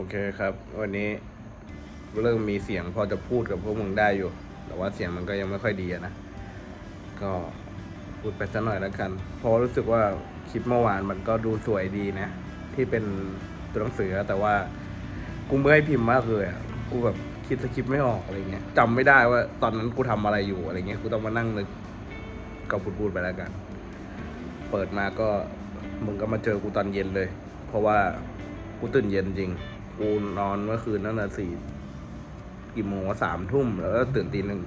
โอเคครับ วันนี้เริ่มมีเสียงพอจะพูดกับพวกมึงได้อยู่ แต่ว่าเสียงมันก็ยังไม่ค่อยดีนะ ก็พูดไปสักหน่อยแล้วกันเพราะรู้สึกว่าคลิปเมื่อวานมันก็ดูสวยดีนะ ที่เป็นตัวหนังสือแต่ว่ากูไม่ให้พิมพ์มากเลยอะกูแบบคิดสคริปต์ไม่ออกอะไรเงี้ยจำไม่ได้ว่าตอนนั้นกูทำอะไรอยู่อะไรเงี้ยกูต้องมานั่งนึกก็พูดพูดๆไปแล้วกัน เปิดมาก็มึงก็มาเจอกูตอนเย็นเลย เพราะว่ากูตื่นเย็นจริง กูนอนเมื่อคืนนั่นน่สี่กี่โมงวะสามทุ่มแล้วก็ตื่นตีหนึ่ง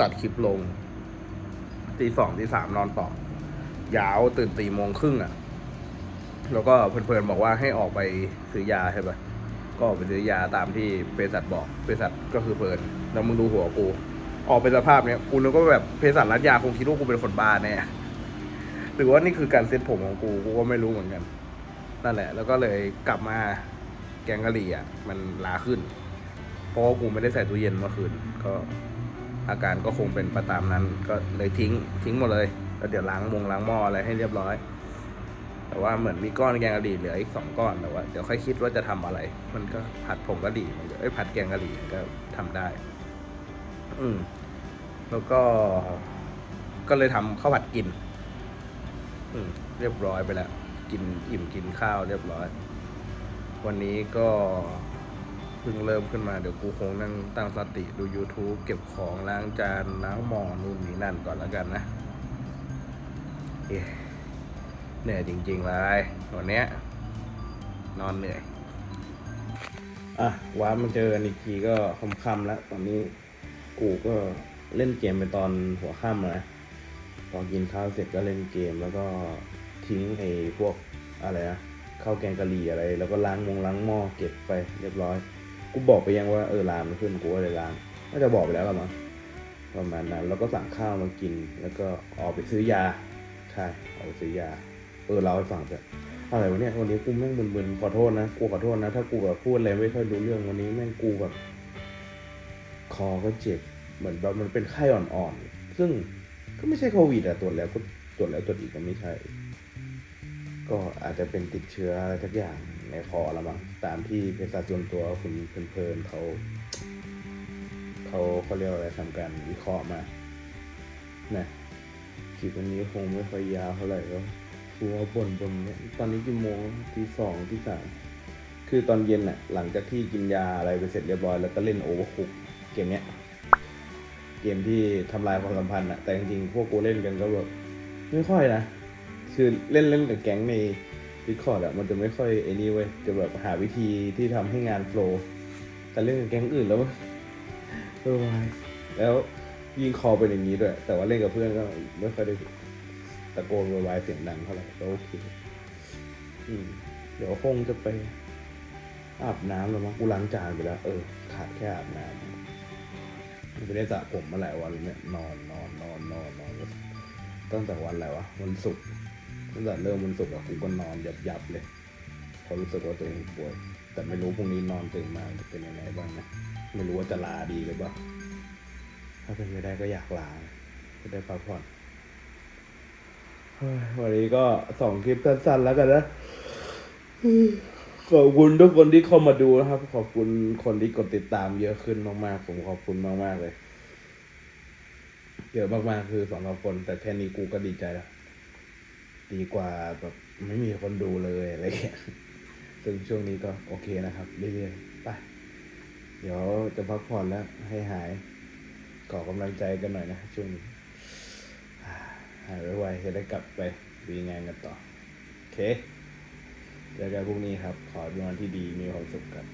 ตัดคลิปลงตีสองตีสามนอนต่อยาวตื่นตีโมงครึ่งอะ แล้วก็เพื่อนๆบอกว่าให้ออกไปซื้อยาใช่ปะก็ออกไปซื้อยาตามที่เภสัชบอกเภสัชก็คือเพลินแล้วมึงดูหัวกู ออกเป็นสภาพเนี้ยกูนึกว่าแบบเภสัชรัดยาคงคิดว่ากูเป็นคนบ้าแน่หรือว่านี่คือการเซ็ตผมของกูกูก็ไม่รู้เหมือนกัน นั่นแหละ แล้วก็เลยกลับมา แกงกะหรี่อะมันลาขึ้น เพราะว่ากูไม่ได้ใส่ตู้เย็นเมื่อคืน ก็อาการก็คงเป็นไปตามนั้น ก็เลยทิ้ง ทิ้งหมดเลย แล้วเดี๋ยวล้างมงล้างหม้ออะไรให้เรียบร้อย แต่ว่าเหมือนมีก้อนแกงกะหรี่เหลืออีกสองก้อนแต่ว่าเดี๋ยวค่อยคิดว่าจะทำอะไร มันก็ผัดผงกะหรี่มันก็เอ้ยผัดแกงกะหรี่ก็ทำได้ อืมแล้วก็ ก็เลยทำข้าวผัดกิน อืมเรียบร้อยไปแล้ว กินอิ่มกินข้าวเรียบร้อย วันนี้ก็เพิ่งเริ่มขึ้นมาเดี๋ยวกูคงนั่งตั้งสติดู YouTube เก็บของล้างจานล้างหม้อนู่นนี่นั่นก่อนแล้วกันนะเหนื่อยจริงๆเลยวันนี้นอนเหนื่อย อะว้ามาเจอกันอีกทีก็ค่ำๆแล้ว ตอนนี้กูก็เล่นเกมไปตอนหัวค่ำนะพอกินข้าวเสร็จก็เล่นเกมแล้วก็ทิ้งไอ้พวกอะไรนะ ข้าวแกงกะหรี่อะไร แล้วก็ล้างมงล้างหม้อเก็บไปเรียบร้อย กูบอกไปยังว่าเออล้างมันขึ้นกูก็เลยล้างน่าจะบอกไปแล้วละมั้งประมาณนั้น แล้วก็สั่งข้าวมากิน แล้วก็ออกไปซื้อยาใช่ออกไปซื้อยา เออเราให้ฟังเถอะอะไรวะเนี่ยวันนี้กูแม่งมึนๆขอโทษนะกูขอโทษนะ ถ้ากูแบบพูดอะไรไม่ค่อยรู้เรื่องวันนี้แม่งกูแบบคอก็เจ็บเหมือนแบบมันเป็นไข้อ่อนๆ ซึ่งก็ไม่ใช่โควิดอะตรวจแล้วก็ตรวจแล้วตรวจอีกก็ไม่ใช่ ก็อาจจะเป็นติดเชื้ออะไรทักอย่างในคอละมั้งตามที่เภสัชส่วนตัวคุณเพลินเขาเขาเขาเรียกว่าอะไรทำการวิเคราะห์มานะคลิปวันนี้คงไม่ค่อยยาวเท่าไหร่ก็กลัวบ่นบนเนี่ยตอนนี้กี่โมงทีสองที่สามคือตอนเย็นอะหลังจากที่กินยาอะไรไปเสร็จเรียบร้อยแล้วก็เล่นโอเวอร์คุกเกมเนี้ยเกมที่ทำลายความสัมพันธ์อะแต่จริงๆพวกกูเล่นกันก็แบบไม่ค่อยนะ คือเล่นเล่นกับแก๊งในดิสคอร์ดอะมันจะไม่ค่อยไอ้นี่เว้ยจะแบบหาวิธีที่ทำให้งานโฟล์แต่เล่นกับแก๊งอื่นแล้วเออวายแล้วยิงคอเป็นอย่างนี้ด้วย แต่ว่าเล่นกับเพื่อนก็ไม่ค่อยได้ตะโกนโวยวายเสียงดังเท่าไหร่ก็โอเคอืมเดี๋ยวคงจะไปอาบน้ำแล้วมั้งกูล้างจานไปแล้วเออ ขาดแค่อาบน้ำไม่ได้สระผมมาหลายวันแล้วเนี่ยนอนนอนนอนนอนนอนตั้งแต่วันอะไรวะวันศุกร์ ตั้งแต่เริ่มวันศุกร์อะกูก็นอนยับยับเลยเพราะรู้สึกว่าตัวเองป่วย แต่ไม่รู้พรุ่งนี้นอนตื่นมาจะเป็นยังไงบ้างนะไม่รู้ว่าจะลาดีหรือเปล่าถ้าเป็นไม่ได้ก็อยากลานะจะได้พักผ่อนวันนี้ก็สองคลิปสั้นๆแล้วกันนะขอบคุณทุกคนที่เข้ามาดูนะครับ ขอบคุณคนที่กดติดตามเยอะขึ้นมากๆผมขอบคุณมากๆเลย เยอะมากๆคือสองสามคน แต่แค่นี้กูก็ดีใจแล้ว ดีกว่าแบบไม่มีคนดูเลยอะไรเงี้ยซึ่งช่วงนี้ก็โอเคนะครับเรื่อยๆไปเดี๋ยวจะพักผ่อนแล้วให้หาย ขอกำลังใจกันหน่อยนะช่วงนี้หายไวๆจะได้กลับไปดีงานกันต่อ โอเคเจอกันพรุ่งนี้ครับ ขอเป็นวันที่ดีมีความสุขกัน